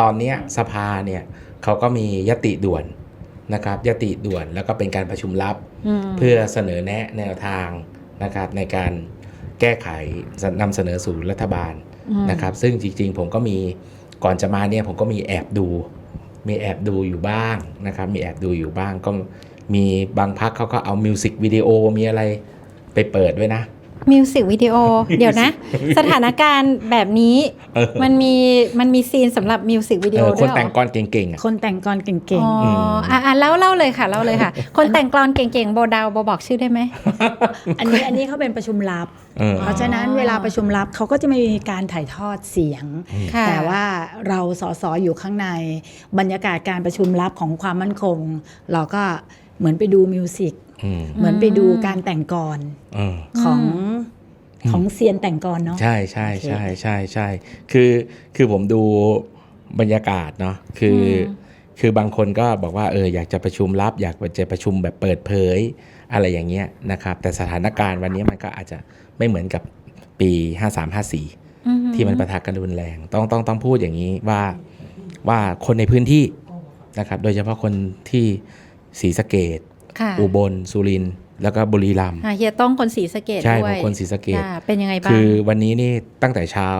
ตอนเนี้ยสภาเนี่ยเขาก็มียติด่วนนะครับยติด่วนแล้วก็เป็นการประชุมลับมเพื่อเสนอแนะแนวทางนะครับในการแก้ไขนำเสนอสู่รัฐบาลอืมนะครับ ซึ่งจริงๆ ผมก็มีก่อนจะมาเนี่ยผมก็มีแอบดู มีแอบดูอยู่บ้างนะครับ มีแอบดูอยู่บ้างก็มีบางพักเขาก็เอามิวสิกวิดีโอมีอะไรไปเปิดด้วยนะ มิวสิกวิดีโอ เดี๋ยวนะ สถานการณ์แบบนี้เออมันมีมันมีซีนสำหรับมิวสิกวิดีเอโออด้ควยนเหรแต่งอกรเก่งๆอะคนแต่งกรเก่งอ๋ออืมอะอะเล่าเล่าเลยค่ะเล่าเลยค่ะ คนแต่งกลอนเก่งๆโบเดาวโบบอกชื่อได้ไหมๆอันนี้อันนี้เขาเป็นประชุมลับเออเพราะฉะนั้นเวลาประชุมลับเขาก็จะไม่มีการถ่ายทอดเสียงค่ะแต่ว่าเราสอสออยู่ข้างในบรรยากาศการประชุมลับของความมั่นคง เราก็เหมือนไปดูมิวสิกอืม เหมือนไปดูการแต่งกรเออของอืมของเซียนแต่งกรเนาะใช่ใช่โอเคใช่ใช่ใช่คือคือผมดูบรรยากาศเนาะคืออคือบางคนก็บอกว่าเอออยากจะประชุมลับ อยากจะประชุมแบบเปิดเผย อะไรอย่างเงี้ยนะครับ แต่สถานการณ์วันนี้มันก็อาจจะไม่เหมือนกับปี 53 54อืที่มันประทะกันรุนแรง ต้องต้องต้องพูดอย่างนี้ว่าว่าคนในพื้นที่นะครับ โดยเฉพาะคนที่ศรีสะเกดค่ะ อุบลสุรินทร์แล้วก็บุรีรัมย์อะเฮียต้องคนสีสะเกตใช่ด้ผวมยคนศรีสะเกดจ้ะเป็นยังไงบ้างคือวันนี้นี่ตั้งแต่เช้า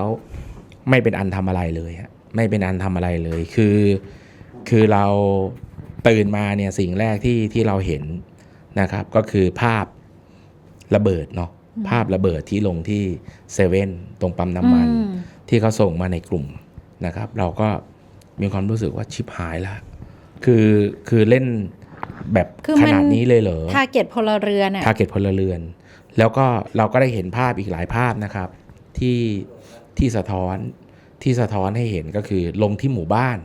ไม่เป็นอันทำอะไรเลยฮะไม่เป็นอันทำอะไรเลย คือคือเราตื่นมาเนี่ยสิ่งแรกที่ที่เราเห็นนะครับ ก็คือภาพระเบิดเนาะภาพระเบิดที่ลงที่เซเว่นตรงปั๊มน้ำมันอืมที่เขาส่งมาในกลุ่มนะครับ เราก็มีความรู้สึกว่าชิบหายละคือคือเล่น แบบคือขมันนาดนี้เลยเหรอทาเก็ตพลเรือนอะทาร์เก็ตพลเรือน แล้วก็เราก็ได้เห็นภาพอีกหลายภาพนะครับ ที่ที่สะท้อนที่สะท้อนให้เห็นก็คือลงที่หมู่บ้าน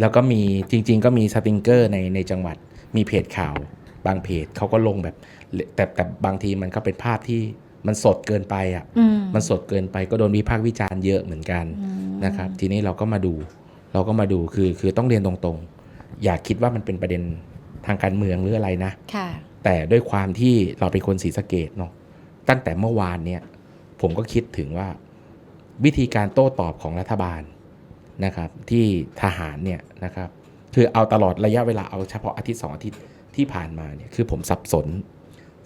แล้วก็มีจริง ๆ ก็มีสติงเกอร์ในในจังหวัดมีเพจข่าว บางเพจเขาก็ลงแบบ แต่แต่บางทีมันก็เป็นภาพที่มันสดเกินไปอะอืมมันสดเกินไปก็โดนวิพากษ์วิจารณ์เยอะเหมือนกันอืมนะครับ ทีนี้เราก็มาดู เราก็มาดูคือคือต้องเรียนตรงๆ อย่าคิดว่ามันเป็นประเด็น ทางการเมืองหรืออะไรนะค่ะแต่ด้วยความที่เราเป็นคนศรีสะเกดเนาะตั้งแต่เมื่อวานเนี่ยผมก็คิดถึงว่าวิธีการโต้ตอบของรัฐบาลนะครับ ที่ทหารเนี่ยนะครับ คือเอาตลอดระยะเวลาเอาเฉพาะอาทิตย์สองอาทิตย์ที่ผ่านมาเนี่ยคือผมสับสน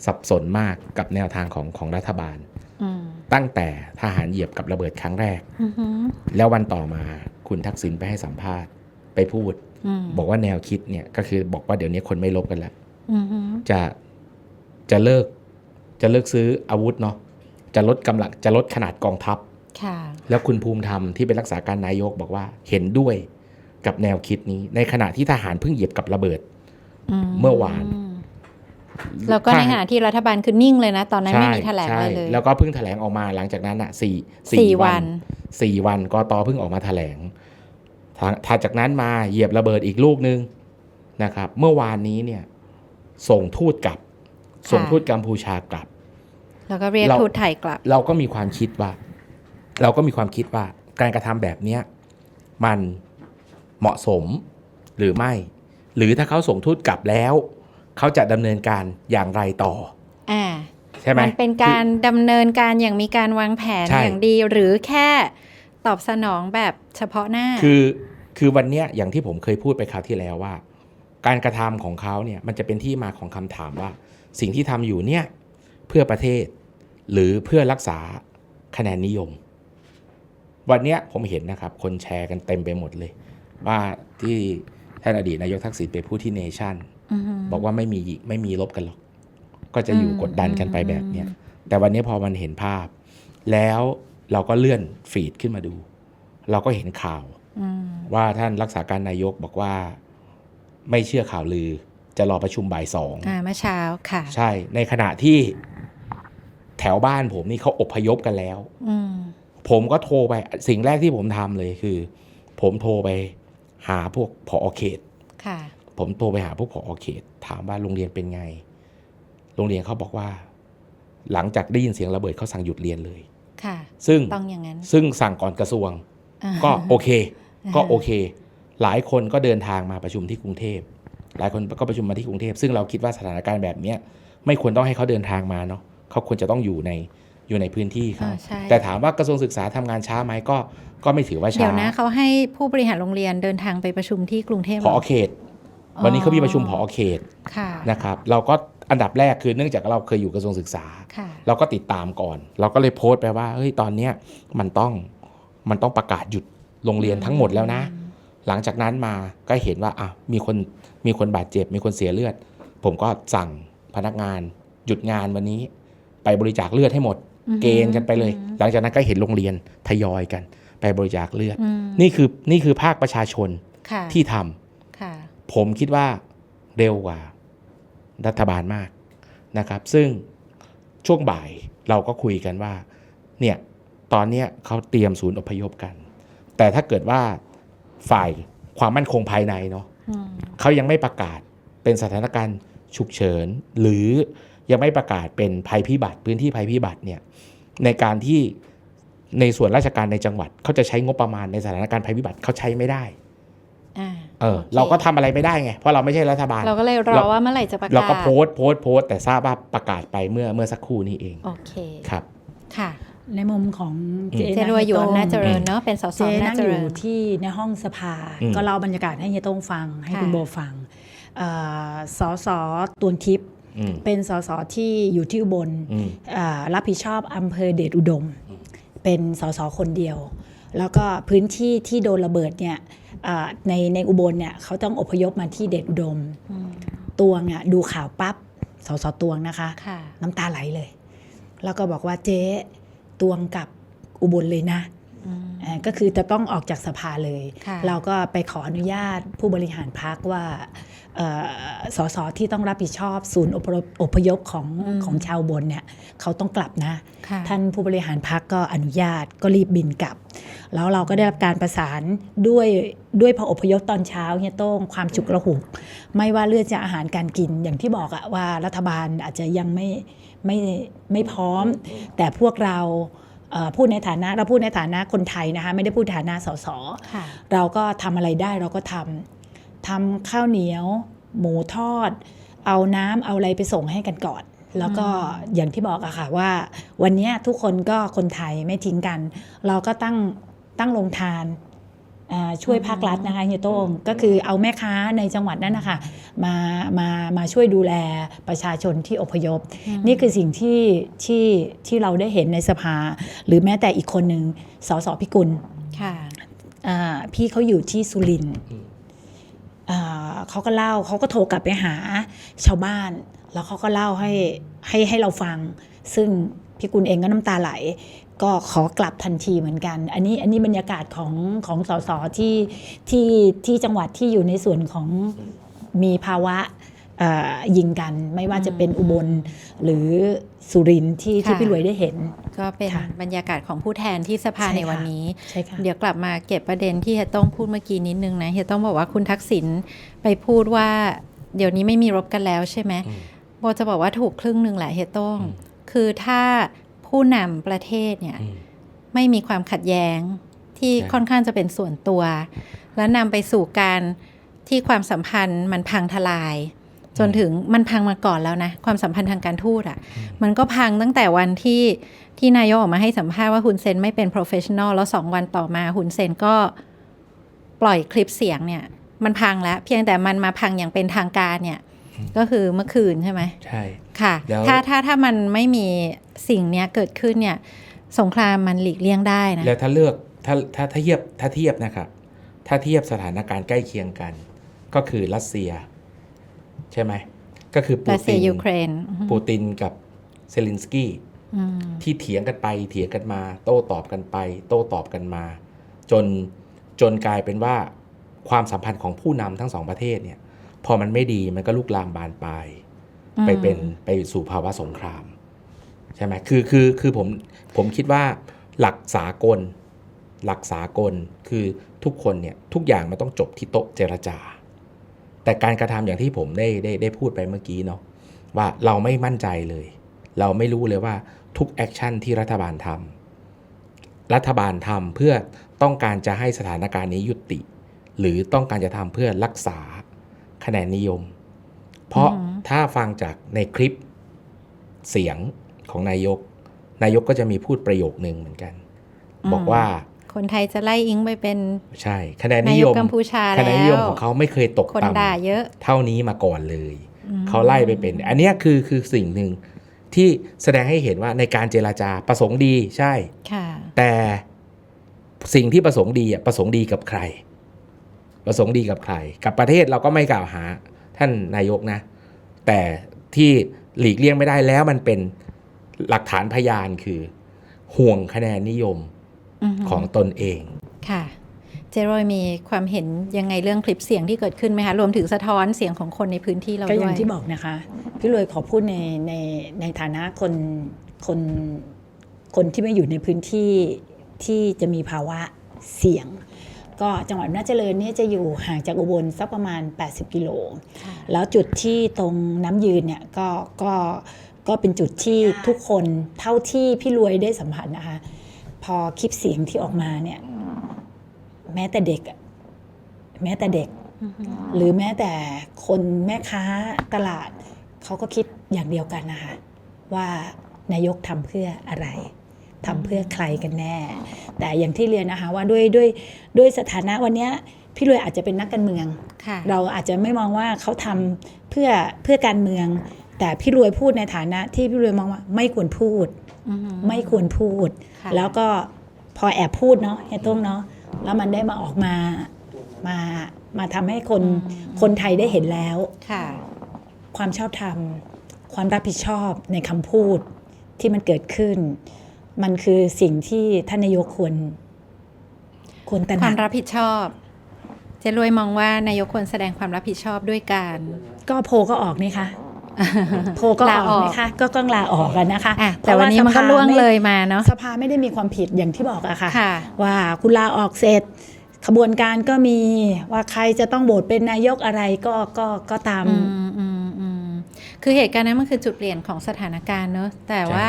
สับสนมากกับแนวทางของของรัฐบาลอืมตั้งแต่ทหารเหยียบกับระเบิดครั้งแรกอือหือแล้ววันต่อมาคุณทักษิณไปให้สัมภาษณ์ไปพูดอืม บอกว่าแนวคิดเนี่ยก็คือบอกว่าเดี๋ยวนี้คนไม่ลบกันแล้วอือหือจะจะเลิก จะเลิกซื้ออาวุธเนาะจะลดกำลังจะลดขนาดกองทัพค่ะแล้วคุณภูมิธรรมที่เป็นรักษาการนายกบอกว่าเห็นด้วยกับแนวคิดนี้ ในขณะที่ทหารเพิ่งเหยียบกับระเบิดเมื่อวาน แล้วก็ในขณะที่รัฐบาลคือนิ่งเลยนะ ตอนนั้นไม่มีแถลงอะไรใช่เลย แล้วก็เพิ่งแถลงออกมาหลังจากนั้นอะสี่สี่วันสี่วันกตเพิ่งออกมาแถลงทาง ถัดจากนั้นมาเหยียบระเบิดอีกลูกนึงนะครับ เมื่อวานนี้เนี่ยส่งทูตกลับ ส่งทูตกัมพูชากลับ แล้วก็เรียกเราทูตไทยกลับ เราก็มีความคิดว่า เราก็มีความคิดว่าการกระทำแบบเนี้ยมันเหมาะสมหรือไม่ หรือถ้าเขาส่งทูตกลับแล้ว เขาจะดำเนินการอย่างไรต่ออ่าใช่ไหมมันเป็นการดำเนินการอย่างมีการวางแผนใช่อย่างดีหรือแค่ ตอบสนองแบบเฉพาะหน้า คือคือวันเนี้ยอย่างที่ผมเคยพูดไปคราวที่แล้วว่า การกระทำของเขาเนี่ยมันจะเป็นที่มาของคำถามว่า สิ่งที่ทำอยู่เนี่ยเพื่อประเทศ หรือเพื่อรักษาคะแนนนิยม วันเนี้ยผมเห็นนะครับ คนแชร์กันเต็มไปหมดเลย ว่าที่ท่านอดีตนายกทักษิณไปพูดที่เนชั่นอือหือบอกว่าไม่มีไม่มีลบกันหรอก ก็จะอยู่อืมกดดันกันไปแบบเนี้ยอืมแต่วันนี้พอมันเห็นภาพ แล้ว เราก็เลื่อนฟีดขึ้นมาดู เราก็เห็นข่าวอืมว่าท่านรักษาการนายกบอกว่าไม่เชื่อข่าวลือ จะรอประชุมบ่ายสองอ่าเมื่อเช้าค่ะ ใช่ในขณะที่แถวบ้านผมนี่เขาอพยพกันแล้วอืมผมก็โทรไปสิ่งแรกที่ผมทำเลยคือ ผมโทรไปหาพวกผอเขตค่ะผมโทรไปหาพวกผอเขต ถามว่าโรงเรียนเป็นไง โรงเรียนเขาบอกว่า หลังจากได้ยินเสียงระเบิดเขาสั่งหยุดเรียนเลย ค่ะซึ่งต้องอย่างนั้นซึ่งสั่งก่อนกระทรวงอ่าก็โอเคอ่าก็โอเค หลายคนก็เดินทางมาประชุมที่กรุงเทพ หลายคนก็ประชุมมาที่กรุงเทพ ซึ่งเราคิดว่าสถานการณ์แบบเนี้ยไม่ควรต้องให้เขาเดินทางมาเนาะเขาควรจะต้องอยู่ในอยู่ในพื้นที่เขาอ่าใช่แต่ถามว่ากระทรวงศึกษาทำงานช้าไหมก็ก็ไม่ถือว่าช้าเดี๋ยวนะเขาให้ผู้บริหารโรงเรียนเดินทางไปประชุมที่กรุงเทพพเหรอเขต วันนี้เขามีประชุมพอ๋ออเขตค่ะนะครับ เราก็ อันดับแรกคือเนื่องจากเราเคยอยู่กระทรวงศึกษาค่ะเราก็ติดตามก่อน เราก็เลยโพสต์ไปว่าเฮ้ยตอนเนี้ยมันต้องมันต้องประกาศหยุดโรงเรียนทั้งหมดแล้วนะ หลังจากนั้นมาก็เห็นว่าอะมีคนมีคนบาดเจ็บ มีคนเสียเลือด ผมก็สั่งพนักงาน หยุดงานวันนี้ ไปบริจาคเลือดให้หมดอือฮึเกณฑ์กันไปเลยอือฮึหลังจากนั้นก็เห็นโรงเรียนทยอยกัน ไปบริจาคเลือดอืมนี่คือนี่คือภาคประชาชนค่ะที่ทำค่ะผมคิดว่าเร็วกว่า รัฐบาลมากนะครับ ซึ่งช่วงบ่ายเราก็คุยกันว่าเนี่ยตอนเนี้ยเขาเตรียมศูนย์อพยพกัน แต่ถ้าเกิดว่าฝ่ายความมั่นคงภายในเนาะอืมเขายังไม่ประกาศเป็นสถานการณ์ฉุกเฉิน หรือยังไม่ประกาศเป็นภัยพิบัติพื้นที่ภัยพิบัติเนี่ยในการที่ในส่วนราชการในจังหวัดเขาจะใช้งบประมาณในสถานการณ์ภัยพิบัติเขาใช้ไม่ได้อ่า เออโคเราก็ทำอะไรไม่ได้ไง เพราะเราไม่ใช่รัฐบาล เราก็เลยรอเราว่าเมื่อไหร่จะประกาศ เราก็โพสต์โพสต์โพสต์แต่ทราบว่าประกาศไปเมื่อเมื่อสักครู่นี้เอง โอเค ครับ ค่ะ ในมุมของอืมเจ๊เจรวยหยวนเฮีน่าโต้งเจริญเนาะเป็นสสเจ๊น่านั่งเจอริยู่ญที่ในห้องสภาอืมก็เล่าบรรยากาศให้เฮียโต้งฟัง ให้ค่ะคุณโบฟังเอ่อสอสอตวนทิพย์อืมเป็นสสที่อยู่ที่อุบลอืมอ่ารับผิดชอบอำเภอเดชอุดม เป็นสสคนเดียว แล้วก็พื้นที่ที่โดนระเบิดเนี่ยอ่า ในในอุบลเนี่ยเขาต้องอพยพมาที่เดชอุดมอืมตวงอะดูข่าวปั๊บสสตวงนะคะค่ะน้ำตาไหลเลย แล้วก็บอกว่าเจ๊ตวงกลับอุบลเลยนะอืมอ่าก็คือจะต้องออกจากสภาเลยค่ะเราก็ไปขออนุญาตผู้บริหารพักว่าเอ่อสสที่ต้องรับผิดชอบศูนย์อพยพอพยพของของชาวอุบนเนี่ยเขาต้องกลับนะค่ะท่านผู้บริหารพักก็อนุญาตก็รีบบินกลับ แล้วเราก็ได้รับการประสานด้วยด้วยพออพยพตอนเช้าเฮียโต้งความฉุกระหุก ไม่ว่าเรื่องจะอาหารการกินอย่างที่บอกอะว่ารัฐบาลอาจจะยังไม่ไม่ไม่พร้อม แต่พวกเราเอ่อพูดในฐานะเราพูดในฐานะคนไทยนะคะไม่ได้พูดฐานะสสค่ะเราก็ทำอะไรได้เราก็ทำทำข้าวเหนียว หมูทอด เอาน้ำเอาอะไรไปส่งให้กันก่อนแล้วก็อย่างที่บอกอะค่ะว่า วันเนี้ยทุกคนก็คนไทยไม่ทิ้งกัน เราก็ตั้ง ตั้งโรงทานอ่าช่วยภาครัฐนะคะเฮียโต้งก็คือเอาแม่ค้าในจังหวัดนั้นนะคะมามามาช่วยดูแลประชาชนที่อพยพ นี่คือสิ่งที่ที่ที่เราได้เห็นในสภา หรือแม้แต่อีกคนหนึ่งสสพิกุลค่ะอ่าพี่เขาอยู่ที่สุรินทร์อืมอ่าเขาก็เล่าเขาก็โทรกลับไปหาชาวบ้าน แล้วเขาก็เล่าให้ให้ให้เราฟัง ซึ่งพี่กุลเองก็น้ำตาไหล ก็ขอกลับทันทีเหมือนกัน อันนี้อันนี้บรรยากาศของของสสที่ที่ที่จังหวัดที่อยู่ในส่วนของมีภาวะเอ่อยิงกันไม่ว่าจะเป็นอุบลหรือสุรินทร์ที่ที่ค่ะพี่รวยได้เห็น ก็เป็นค่ะบรรยากาศของผู้แทนที่สภาใช่ในวันค่ะนี้ใช่ค่ะเดี๋ยวกลับมาเก็บประเด็นที่เฮยต้องพูดเมื่อกี้นิดนึงนะเฮยต้องบอกว่าคุณทักษิณไปพูดว่า เดี๋ยวนี้ไม่มีรบกันแล้วใช่ไหมอืมโบจะบอกว่าถูกครึ่งหนึ่งแหละเฮยต้องอืมคือถ้า ผู้นำประเทศเนี่ยอืมไม่มีความขัดแย้งที่ใช่ค่อนข้างจะเป็นส่วนตัว และนำไปสู่การที่ความสัมพันธ์มันพังทลาย จนถึงมันพังมาก่อนแล้วนะ ความสัมพันธ์ทางการทูตอะ่ะ มันก็พังตั้งแต่วันที่ที่นายกออกมาให้สัมภาษณ์ว่าฮุนเซนไม่เป็น professional แล้วสองวันต่อมาฮุนเซนก็ปล่อยคลิปเสียงเนี่ย มันพังแล้ว เพียงแต่มันมาพังอย่างเป็นทางการเนี่ย ก็คือเมื่อคืนใช่ไหมใช่ค่ะแล้วถ้าถ้าถ้ามันไม่มีสิ่งเนี้ยเกิดขึ้นเนี่ย สงครามมันหลีกเลี่ยงได้นะแล้วถ้าเลือกถ้าถ้าถ้าเทียบถ้าเทียบนะครับถ้าเทียบสถานการณ์ใกล้เคียงกัน ก็คือรัสเซีย ใช่ไหมก็คือปูรัสเซีติยนยูเครนอืมปูตินกับเซเลนสกี้อืมที่เถียงกันไปเถียงกันมา โต้ตอบกันไป โต้ตอบกันมา จนจนกลายเป็นว่าความสัมพันธ์ของผู้นำทั้งสองประเทศเนี่ย พอมันไม่ดีมันก็ลุกลามบานปลายไปเป็นไปสู่ภาวะสงคราม ใช่ไหมคือคือคือผมผมคิดว่าหลักสากล หลักสากลคือทุกคนเนี่ยทุกอย่างมันต้องจบที่โต๊ะเจรจา แต่การกระทำอย่างที่ผมได้ได้ได้พูดไปเมื่อกี้เนาะว่าเราไม่มั่นใจเลย เราไม่รู้เลยว่าทุกแอคชั่นที่รัฐบาลทำรัฐบาลทำเพื่อต้องการจะให้สถานการณ์นี้ยุติ หรือต้องการจะทำเพื่อรักษา คะแนนนิยม เพราะอือหือถ้าฟังจากในคลิปเสียงของนายก นายกก็จะมีพูดประโยคนึงเหมือนกัน บอกว่าคนไทยจะไล่อิงไปเป็น ใช่คะแนนนานิยยกมกัมพูชาคะแล้แนนนิยมวของเขาไม่เคยตกคนต่ำด่าเยอะ เท่านี้มาก่อนเลยอืมเขาไล่ไปเป็น อันเนี้ยคือคือสิ่งหนึ่งที่แสดงให้เห็นว่าในการเจราจาประสงค์ดีใช่ค่ะแต่สิ่งที่ประสงค์ดีอะประสงค์ดีกับใคร ประสงค์ดีกับใคร กับประเทศเราก็ไม่กล่าวหาท่านนายกนะ แต่ที่หลีกเลี่ยงไม่ได้แล้วมันเป็นหลักฐานพยานคือ ห่วงคะแนนนิยมอือหือของตนเองค่ะเจโรยมีความเห็นยังไงเรื่องคลิปเสียงที่เกิดขึ้นไหมคะ รวมถึงสะท้อนเสียงของคนในพื้นที่เราก็ด้วยอย่างที่บอกนะคะ พี่รวยขอพูดในในในฐานะคนคนคนที่ไม่อยู่ในพื้นที่ที่จะมีภาวะเสี่ยง ก็จังหวัดอำนาจเจริญเนี่ยจะอยู่ห่างจากอุบลสักประมาณ 80 กิโลค่ะแล้วจุดที่ตรงน้ำยืนเนี่ยก็ก็ก็เป็นจุดที่ทุกคนเท่าที่พี่รวยได้สัมผัสนะคะ พอคลิปเสียงที่ออกมาเนี่ยแม้แต่เด็กอะแม้แต่เด็กอือหือหรือแม้แต่คนแม่ค้าตลาด เขาก็คิดอย่างเดียวกันนะคะ ว่านายกทำเพื่ออะไร ทำเพื่อใครกันแน่ แต่อย่างที่เรียนนะคะว่าด้วยด้วยด้วยสถานะวันเนี้ยพี่รวยอาจจะเป็นนักการเมืองค่ะเราอาจจะไม่มองว่าเขาทำเพื่อเพื่อการเมือง แต่พี่รวยพูดในฐานะที่พี่รวยมองว่าไม่ควรพูดอือหือไม่ควรพูดค่ะแล้วก็พอแอบพูดเนาะเฮียต้งเนาะแล้วมันได้มาออกมามามาทำให้คนคนไทยได้เห็นแล้วค่ะความชอบธรรม ความรับผิดชอบในคำพูดที่มันเกิดขึ้น มันคือสิ่งที่ท่านนายกควรควรตระหควานัมกรับผิดชอบเจรวยมองว่านายกควรแสดงความรับผิดชอบด้วยการ ก็โพลก็ออกนี่คะโพลก็ลาออออกกนี่คะก็ต้องลาออกกันนะคะอะเพแต่ราะวันนี้มันก็สภาล่วงไเลยมาเนาะสภาไม่ได้มีความผิดอย่างที่บอกอะค่ะค่ะ ว่าคุณลาออกเสร็จขบวนการก็มีว่าใครจะต้องโหวตเป็นนายกอะไรก็ก็ก็ตามอืมอืมอืมคือเหตุการณ์นั้นมันคือจุดเปลี่ยนของสถานการณ์เนอะแต่ว่า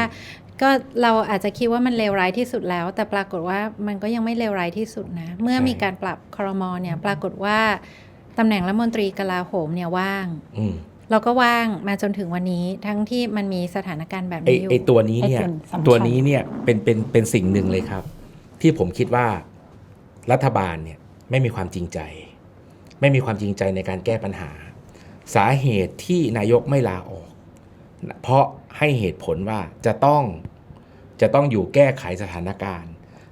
ก็เราอาจจะคิดว่ามันเลวร้ายที่สุดแล้ว แต่ปรากฏว่ามันก็ยังไม่เลวร้ายที่สุดนะ เมื่อใช่มีการปรับครมเนี่ยปรากฏว่าตำแหน่งรัฐมนตรีกลาโหมเนี่ยว่างอืมเราก็ว่างมาจนถึงวันนี้ทั้งที่มันมีสถานการณ์แบบไอนี้อยู่ไอตัวนี้เนี่ยไอ้ส่วนสำคัญตัวนี้เนี่ยเป็นเป็นเป็นสิ่งหนึ่งเลยครับ ที่ผมคิดว่ารัฐบาลเนี่ยไม่มีความจริงใจ ไม่มีความจริงใจในการแก้ปัญหา สาเหตุที่นายกไม่ลาออก เพราะ ให้เหตุผลว่าจะต้องจะต้องอยู่แก้ไขสถานการณ์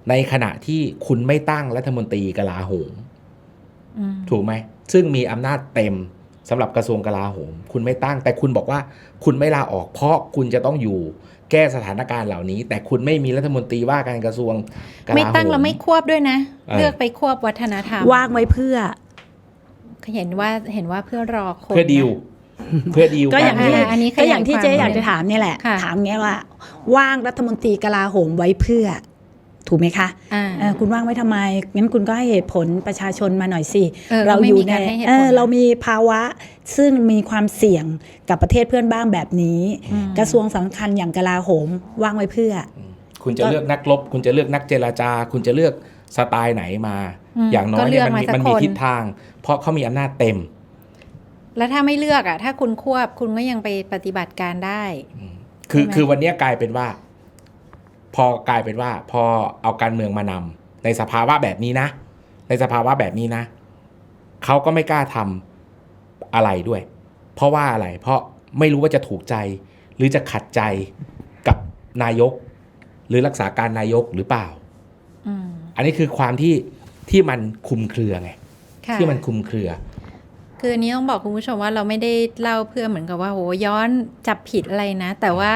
ในขณะที่คุณไม่ตั้งรัฐมนตรีกลาโหมอืมถูกไหม ซึ่งมีอำนาจเต็มสำหรับกระทรวงกลาโหม คุณไม่ตั้ง แต่คุณบอกว่าคุณไม่ลาออกเพราะคุณจะต้องอยู่แก้สถานการณ์เหล่านี้ แต่คุณไม่มีรัฐมนตรีว่าการกระทรวงกลาโหมไม่ตั้งเราไม่ควบด้วยนะเออเลือกไปควบวัฒนธรรมว่างไว้เพื่อเห็นว่าเห็นว่าเพื่อรอคนเพื่อดีลนะ เพื่อดีลก็อย่างที่อ่าอันนี้ก็อย่างที่ขยายเจ๊ความอยากจะถามเนี่ยแหละค่ะถามเงี้ยว่า ว่างรัฐมนตรีกลาโหมไว้เพื่อ ถูกไหมคะอ่าเออคุณว่างไว้ทำไมงั้นคุณก็ให้เหตุผลประชาชนมาหน่อยสิเออก็ไม่มีการให้เหตุผลเออเรามีภาวะซึ่งมีความเสี่ยงกับประเทศเพื่อนบ้านแบบนี้อืมกระทรวงสำคัญอย่างกลาโหมว่างไว้เพื่อ คุณจะเลือกนักรบ คุณจะเลือกนักเจรจา คุณจะเลือกสไตล์ไหนมามอย่างน้อยก็เนี่ยกมันมีสักมันมีคทิศทาง เพราะเขามีอำนาจเต็ม แล้วถ้าไม่เลือกอะ ถ้าคุณควบคุณก็ยังไปปฏิบัติการได้ คือใช่ไหมคือวันเนี้ยกลายเป็นว่า พอกลายเป็นว่า พอเอาการเมืองมานำในสภาวะแบบนี้นะ ในสภาวะแบบนี้นะเขาก็ไม่กล้าทำอะไรด้วย เพราะว่าอะไร เพราะไม่รู้ว่าจะถูกใจ หรือจะขัดใจกับนายก หรือรักษาการนายกหรือเปล่าอืมอันนี้คือความที่ที่มันคลุมเครือไงค่ะที่มันคลุมเครือ คืออันนี้ต้องบอกคุณผู้ชมว่าเราไม่ได้เล่าเพื่อเหมือนกับว่าโหย้อนจับผิดอะไรนะ แต่ว่า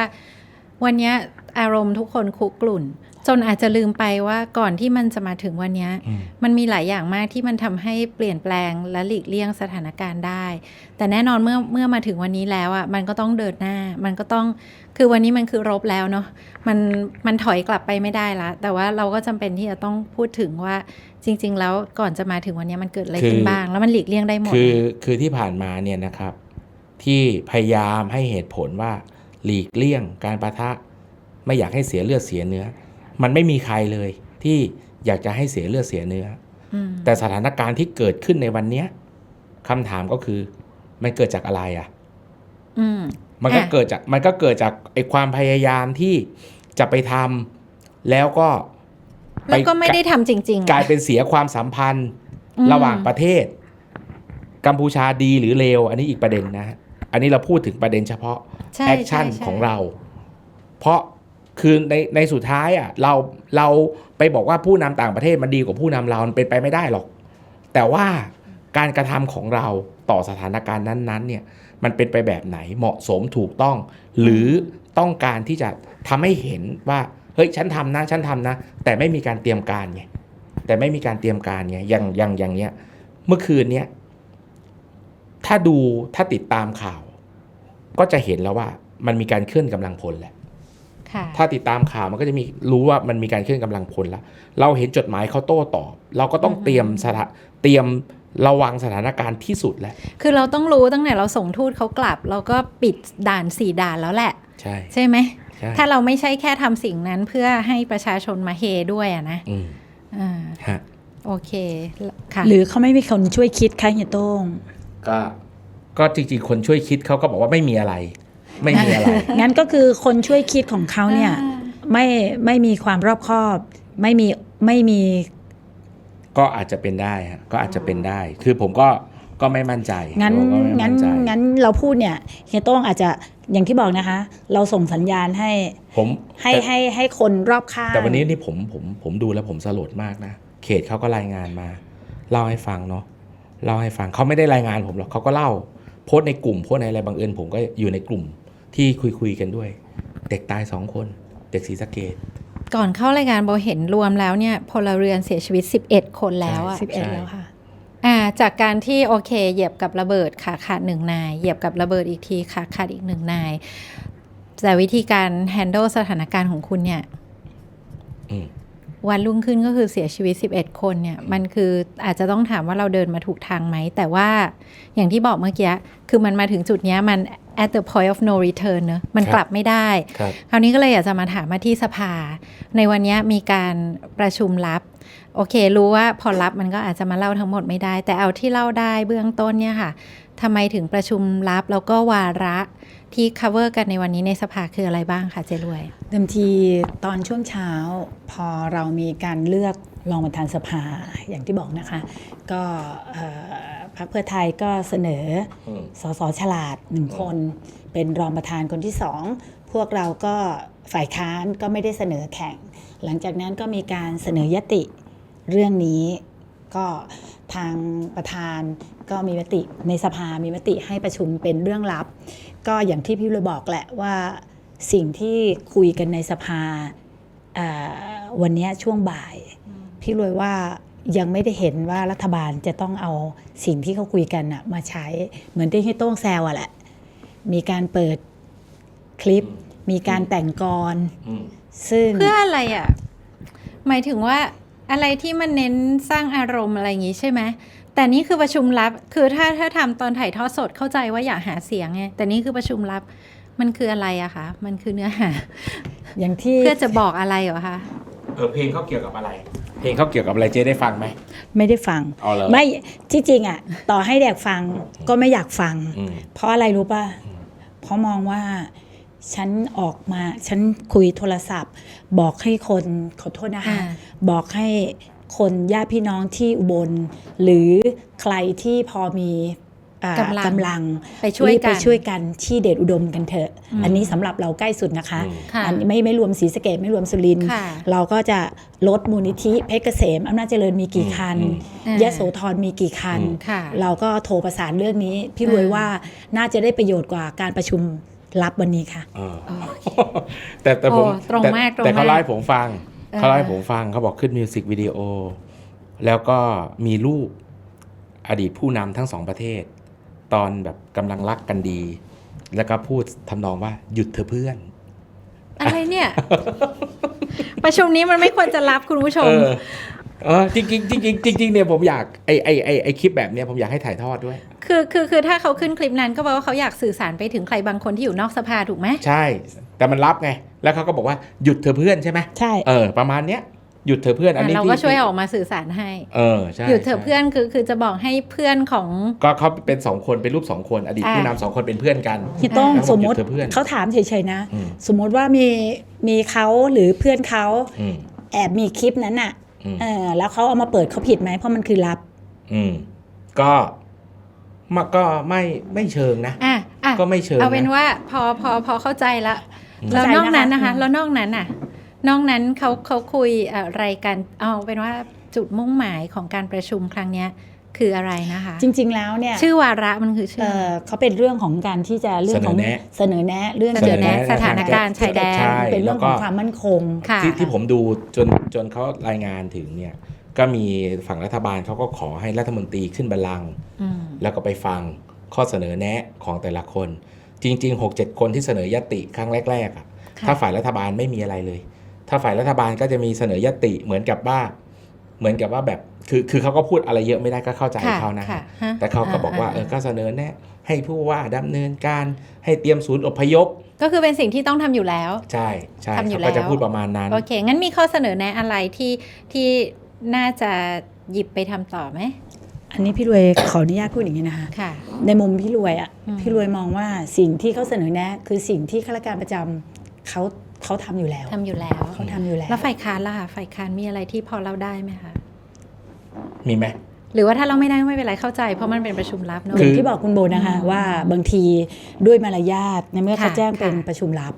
วันนี้ อารมณ์ทุกคนคุกกลุ่น จนอาจจะลืมไปว่าก่อนที่มันจะมาถึงวันเนี้ยอืมมันมีหลายอย่างมากที่มันทำให้เปลี่ยนแปลงและหลีกเลี่ยงสถานการณ์ได้ แต่แน่นอนเมื่อเมื่อมาถึงวันนี้แล้วอะมันก็ต้องเดินหน้า มันก็ต้องคือวันนี้มันคือรบแล้วเนาะมันมันถอยกลับไปไม่ได้ละ แต่ว่าเราก็จำเป็นที่จะต้องพูดถึงว่าจริง ๆ แล้วก่อนจะมาถึงวันนี้มันเกิดอะไรขึ้นคือบ้าง แล้วมันหลีกเลี่ยงได้หมดคือคือที่ผ่านมาเนี่ยนะครับ ที่พยายามให้เหตุผลว่าหลีกเลี่ยงการประทะ ไม่อยากให้เสียเลือดเสียเนื้อ มันไม่มีใครเลยที่อยากจะให้เสียเลือดเสียเนื้ออืมแต่สถานการณ์ที่เกิดขึ้นในวันเนี้ยคำถามก็คือ มันเกิดจากอะไรอะอืมมันก็อะเกิดจากมันก็เกิดจากไอ้ความพยายามที่จะไปทำแล้วก็ปแล้วก็ไม่ได้ทำจริง ๆ กลายเป็นเสียความสัมพันธ์อืมระหว่างประเทศ กัมพูชาดีหรือเลวอันนี้อีกประเด็นนะฮะอันนี้เราพูดถึงประเด็นเฉพาะใช่แอคชั่นใช่ของเรา เพราะ คือในในสุดท้ายอะเราเราไปบอกว่าผู้นำต่างประเทศมันดีกว่าผู้นำเราเป็นไปไม่ได้หรอก แต่ว่าการกระทำของเราต่อสถานการณ์นั้นๆเนี่ยมันเป็นไปแบบไหนเหมาะสมถูกต้อง หรือต้องการที่จะทำให้เห็นว่าเฮ้ยฉันทำนะฉันทำนะ แต่ไม่มีการเตรียมการไงแต่ไม่มีการเตรียมการไงอย่างอย่างอย่างเนี้ยเมื่อคืนเนี้ยถ้าดูถ้าติดตามข่าว ก็จะเห็นแล้วว่ามันมีการเคลื่อนกำลังพลแหละ ถ้าติดตามข่าวมันก็จะมีรู้ว่ามันมีการเคลื่อนกำลังพลแล้ว เราเห็นจดหมายเขาโต้ตอบ เราก็ต้องอือฮึเตรียมสถาเตรียมระวังสถานการณ์ที่สุดแล้ว คือเราต้องรู้ตั้งแต่เราส่งทูตเขากลับ เราก็ปิดด่านสี่ด่านแล้วแหละ ใช่ใช่ไหมใช่ถ้าเราไม่ใช่แค่ทำสิ่งนั้นเพื่อให้ประชาชนมาเฮด้วยอะนะอืมอ่าฮะโอเคค่ะหรือเขาไม่มีคนช่วยคิดคะเฮียโต้งก็ก็จริงๆ คนช่วยคิดเขาก็บอกว่าไม่มีอะไร ไม่มีอะไร งั้นก็คือคนช่วยคิดของเขาเนี่ยอ่าไม่ไม่มีความรอบคอบ ไม่มีไม่มี ก็อาจจะเป็นได้ฮะก็อาจจะเป็นได้ คือผมก็ก็ไม่มั่นใจงั้นผมก็ไม่งั้นมั่ใจงั้นเราพูดเนี่ยเฮียโต้งอาจจะอย่างที่บอกนะคะ เราส่งสัญญาณให้ผมให้แต่ให้ให้คนรอบข้างแต่วันนี้นี่ผมผมผมดูแล้วผมสลดมากนะเขตเขาก็รายงานมา เล่าให้ฟังเนาะเล่าให้ฟังเขาไม่ได้รายงานผมหรอกเขาก็เล่าโพสต์ในกลุ่มโพสต์ในอะไรบางเอิญผมก็อยู่ในกลุ่ม ที่คุยคุยๆกันด้วย เด็กตายสองคน เด็กศรีสะเกดก่อนเข้ารายการโบเห็นรวมแล้วเนี่ยพลเรือนเสียชีวิต 11 คนแล้วอะสิบเอ็ดใช่แล้วค่ะอ่าจากการที่โอเค เหยียบกับระเบิดขาขาดหนึ่งนาย เหยียบกับระเบิดอีกทีขาขาดอีกหนึ่งนาย แต่วิธีการ handle สถานการณ์ของคุณเนี่ยอืมวันรุ่งขึ้นก็คือเสียชีวิต 11 คนเนี่ย มันคืออาจจะต้องถามว่าเราเดินมาถูกทางไหม แต่ว่าอย่างที่บอกเมื่อกี้ คือมันมาถึงจุดเนี้ยมัน at the point of no return เนอะมันครับกลับไม่ได้ครับคราวนี้ก็เลยอยากจะมาถามมาที่สภา ในวันนี้มีการประชุมลับ โอเค รู้ว่าพอรับมันก็อาจจะมาเล่าทั้งหมดไม่ได้ แต่เอาที่เล่าได้เบื้องต้นเนี่ยค่ะทำไมถึงประชุมลับแล้วก็วาระที่ cover กันในวันนี้ในสภาคืออะไรบ้างคะเจรวยเดิมทีตอนช่วงเช้า พอเรามีการเลือกรองประธานสภาอย่างที่บอกนะคะ ก็เอ่อ พรรคเพื่อไทยก็เสนออืมสสฉลาดหนึ่งคน เป็นรองประธานคนที่สองพวกเราก็ฝ่ายค้านก็ไม่ได้เสนอแข่ง หลังจากนั้นก็มีการเสนอยติเรื่องนี้ก็ทางประธานก็มีมติในสภามีมติให้ประชุมเป็นเรื่องลับ ก็อย่างที่พี่เลยบอกแหละว่าสิ่งที่คุยกันในสภาเอ่อวันเนี้ยช่วงบ่าย พี่รวยว่า ยังไม่ได้เห็นว่ารัฐบาลจะต้องเอาสิ่งที่เขาคุยกันนะมาใช้เหมือนที่ให้โต้งแซวอะแหละ มีการเปิดคลิป มีการแต่งกรอืมซึ่งเพื่ออะไรอะ่ะ หมายถึงว่าอะไรที่มันเน้นสร้างอารมณ์อะไรอย่างงี้ใช่ไหมแต่นี่คือประชุมลับ คือถ้าถ้าทำตอนถ่ายทอดสดเข้าใจว่าอยากหาเสียงไงแต่นี่คือประชุมลับมันคืออะไรอะคะ มันคือเนื้อหาอย่างที่เพื่อจะบอกอะไรเหรอคะ เออเพลงเขาเกี่ยวกับอะไร เพลงเขาเกี่ยวกับอะไรเจ๊ได้ฟังไหม ไม่ได้ฟังเอาเลยไม่ที่จริงอะต่อให้แดกฟังก็ไม่อยากฟัง อืม เพราะอะไรรู้ป่ะเพราะมองว่าฉันออกมา ฉันคุยโทรศัพท์ บอกให้คนขอโทษนะคะ อ่า บอกให้คนญาติพี่น้องที่อุบล หรือใครที่พอมีอ่า กำลังกำลังไปช่วยรีบกัไปนช่วยกันที่เดชอุดมกันเถอะอืมอันนี้สำหรับเราใกล้สุดนะคะอืมค่ะอันนี้ไม่ไม่รวมศรีสะเกดไม่รวมสุรินทร์ค่ะเราก็จะลดมูลนิธิเพชรเกษมอำนาจเจริญมีกี่คันอืมยะโสธรมีกี่คันอืมค่ะเราก็โทรประสานเรื่องนี้ พี่รวยอ่าว่าน่าจะได้ประโยชน์กว่าการประชุมลับวันนี้ค่ะเออแต่แต่ผมโอ้ตรงแต่มากตรงแต่เขามากเล่าให้ผมฟังเออเขาเล่าให้ผมฟังเขาบอกขึ้นมิวสิกวิดีโอแล้วก็มีรูปอดีตผู้นำทั้งสองประเทศ ตอนแบบกำลังรักกันดี แล้วก็พูดทำนองว่าหยุดเธอะเพื่อน อะไรเนี่ย ประชุมนี้มันไม่ควรจะรับคุณผู้ชเอมอเออจริงจริงจริงๆจริงๆเนี่ยผมอยากไอไอไอไอคลิปแบบเนี้ยผมอยากให้ถ่ายทอดด้วย คือคือคือถ้าเขาขึ้นคลิปนั้นก็แปลว่าเขาอยากสื่อสารไปถึงใครบางคนที่อยู่นอกสภาถูกไหมใช่ แต่มันรับไง แล้วเขาก็บอกว่าหยุดเธอะเพื่อนใช่ไหมใช่เออประมาณเนี้ย หยุดเถอะเพื่อนอันนี้เราที่ก็ช่วยออกมาสื่อสารให้ เออใช่หยุดเถอะใช่เพื่อนคือคือจะบอกให้เพื่อนของ ก็เขาเป็นสองคนเป็นรูปสองคน อดีตอ่าผู้นำสองคนเป็นเพื่อนกันพี่โต้องแล้วบอกสมมติหยุดเถอะเพื่อนเขาถามเฉยๆนะอืมสมมติว่ามีมีเขาหรือเพื่อนเขาอืมแอบมีคลิปนั้นอะอืมเออแล้วเขาเอามาเปิดเขาผิดไหมเพราะมันคือลับ อืมก็มาก็ไม่ไม่เชิงนะอะอะก็ไม่เชิงเอาเป็นนะว่าพอพอพอเข้าใจละอืมแล้วนอกนั้นนะคะเข้าใจนะคะแล้วนอกนั้นน่ะ นอกนั้นเขาเขาคุยอะไรกันเอาเป็นว่าจุดมุ่งหมายของการประชุมครั้งเนี้ยคืออะไรนะคะ จริง ๆ แล้วเนี่ยชื่อวาระมันคือชื่เอออเขาเป็นเรื่องของการที่จะเรื่องของเสนอแนะเสนอแนะเรื่องเสนอแนะเกี่ยวกับสถานการณ์ชายแดนใช่เป็นเรื่องของแล้วก็ความมั่นคงค่ะที่ที่ผมดูจนจนเขารายงานถึงเนี่ยก็มีฝั่งรัฐบาลเขาก็ขอให้รัฐมนตรีขึ้นบัลลังก์อืมแล้วก็ไปฟังข้อเสนอแนะของแต่ละคน จริง ๆ 6 7 คนที่เสนอยติครั้งแรกๆอะค่ะถ้าฝ่ายรัฐบาลไม่มีอะไรเลย ถ้าฝ่ายรัฐบาลก็จะมีเสนอยติเหมือนกับว่า เหมือนกับว่าแบบคือคือเขาก็พูดอะไรเยอะไม่ได้ก็เข้าใจค่ะเขานะค่ะฮะแต่เขาก็บอกว่าเออก็เสนอแนะให้ผู้ว่าดำเนินการให้เตรียมศูนย์อพยพ ก็คือเป็นสิ่งที่ต้องทำอยู่แล้ว ใช่ใช่ทำอยู่เขาก็จะแล้วพูดประมาณนั้นโอเค งั้นมีข้อเสนอแนะอะไรที่ที่น่าจะหยิบไปทำต่อไหมอันนี้พี่รวยขออนุญาตพูดอย่างนี้นะคะค่ะในมุมพี่รวยอะอืมพี่รวยมองว่าสิ่งที่เขาเสนอแนะ คือสิ่งที่ข้าราชการประจำเขา เขาทำอยู่แล้วทำอยู่แล้วเขาทำอยู่แล้ว แล้วฝ่ายค้านล่ะคะฝ่ายค้านมีอะไรที่พอเราได้ไหมคะมีไหมหรือว่าถ้าเราไม่ได้ก็ไม่เป็นไรเข้าใจเพราะมันเป็นประชุมลับเนอะอย่างที่บอกคุณโบนะคะว่าบางทีด้วยมารยาทในเมื่อเขาค่ะแจ้งเป็นค่ะประชุมลับ